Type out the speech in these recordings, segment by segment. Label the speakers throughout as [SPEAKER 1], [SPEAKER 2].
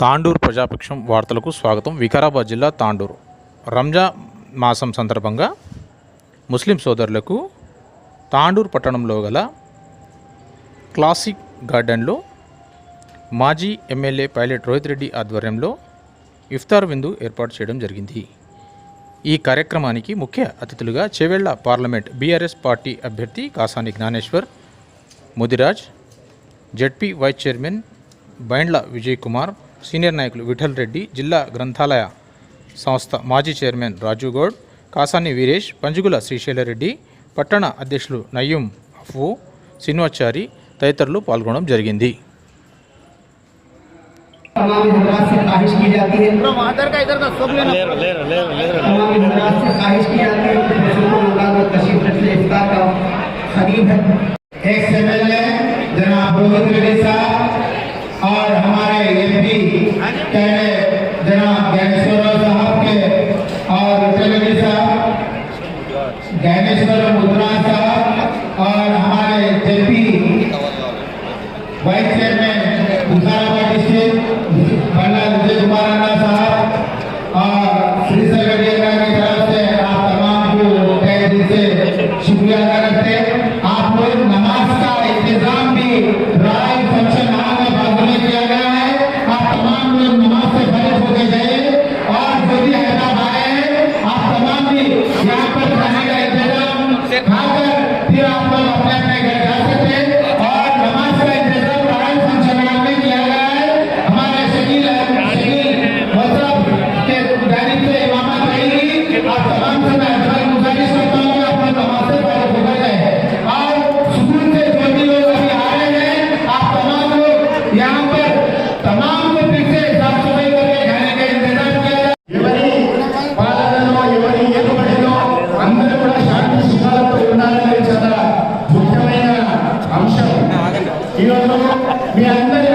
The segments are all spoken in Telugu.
[SPEAKER 1] తాండూరు ప్రజాపక్షం వార్తలకు స్వాగతం. వికారాబాద్ జిల్లా తాండూరు. రంజా మాసం సందర్భంగా ముస్లిం సోదరులకు తాండూరు పట్టణంలో గల క్లాసిక్ గార్డెన్లో మాజీ ఎమ్మెల్యే పైలట్ రోహిత్ రెడ్డి ఆధ్వర్యంలో ఇఫ్తార్ విందు ఏర్పాటు చేయడం జరిగింది. ఈ కార్యక్రమానికి ముఖ్య అతిథులుగా చెవెళ్ళ పార్లమెంట్ బీఆర్ఎస్ పార్టీ అభ్యర్థి Kasani Gnaneshwar Mudiraj ZP vice chairman Bindla Vijay Kumar senior నాయకులు విఠల్ రెడ్డి జిల్లా గ్రంథాలయ సంస్థ మాజీ చైర్మన్ రాజు గౌడ్ కాసాని వీరేష్ పంజుగుల శ్రీశైలరెడ్డి పట్టణ అధ్యక్షులు నయ్యం అఫ్వు శ్రీనివాచారి తదితరులు పాల్గొనడం జరిగింది
[SPEAKER 2] तमाम हजरात से ख्वाहिश की जाती है
[SPEAKER 3] इधर का इधर का सब लेना
[SPEAKER 2] तमाम हजरात से ख्वाहिश की जाती है कि बुजुर्गों लोगों को तशरीफ रखने इफ्तार का खरीब है
[SPEAKER 4] एक्स एमएलए जनाब रोहित रेड्डी साहब और हमारे एमपी कैडेट जनाब ज्ञानेश्वर साहब के और विठल साहब, ज्ञानेश्वर मुद्रा साहब और हमारे JP vice chairman Huzurabad district మీ అందరి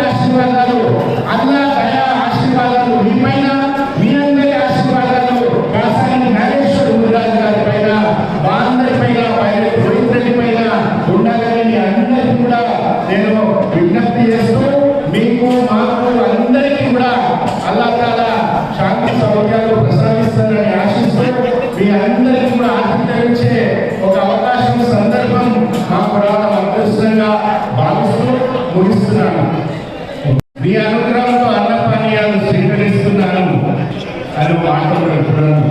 [SPEAKER 4] స్వీకరిస్తున్నాను అని మాట్లాడుతున్నాను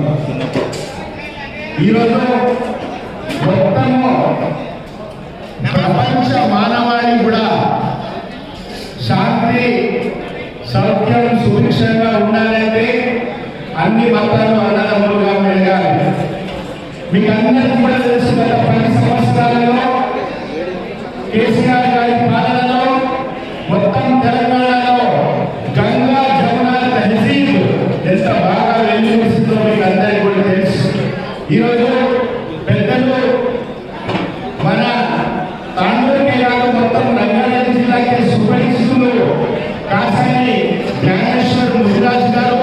[SPEAKER 4] ఈరోజు మొత్తము ప్రపంచ మానవాళి కూడా శాంతి సౌఖ్యం సుభిక్షంగా ఉండాలంటే అన్ని మతాలు అన్నదమ్ములుగా మెలగాలి మీకు అందరికీ కూడా తెలుసు గత పది సంవత్సరాలలో కేసీఆర్ గారి పాలనలో మన తాండూరుకే కాదు మొత్తం రంగారెడ్డి జిల్లాకి సుపరిచితులు కాసాని జ్ఞానేశ్వర్ ముదిరాజ్ గారు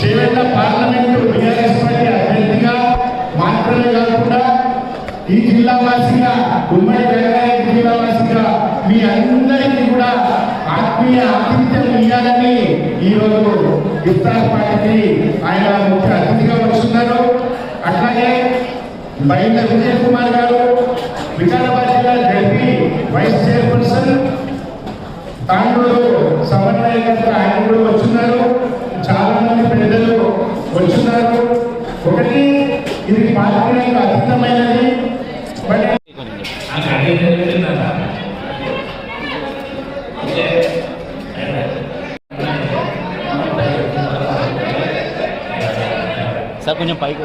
[SPEAKER 4] చేవెళ్ళ పార్లమెంటు బీఆర్ఎస్ పార్టీ అభ్యర్థిగా మాత్రమే కాకుండా ఈ జిల్లా వాసిగా ఉమ్మడి రంగారెడ్డి జిల్లా వాసిగా మీ అందరికీ కూడా ఆత్మీయ ఆతిథ్యం ఇవ్వాలని ఈరోజు ఇఫ్తార్ పార్టీకి ఆయన ముఖ్య అతిథిగా వస్తున్నారు. అట్లాగే బయట విజయ్ కుమార్ గారు వికారాబాద్ జిల్లా జడ్పీ వైస్ చైర్పర్సన్ తాండూరు సమన్వయకర్త ఆయన కూడా వచ్చున్నారు. చాలా మంది పెద్దలు వచ్చున్నారు. ఒకటి ఇది బట్
[SPEAKER 3] సార్ కొంచెం పైకి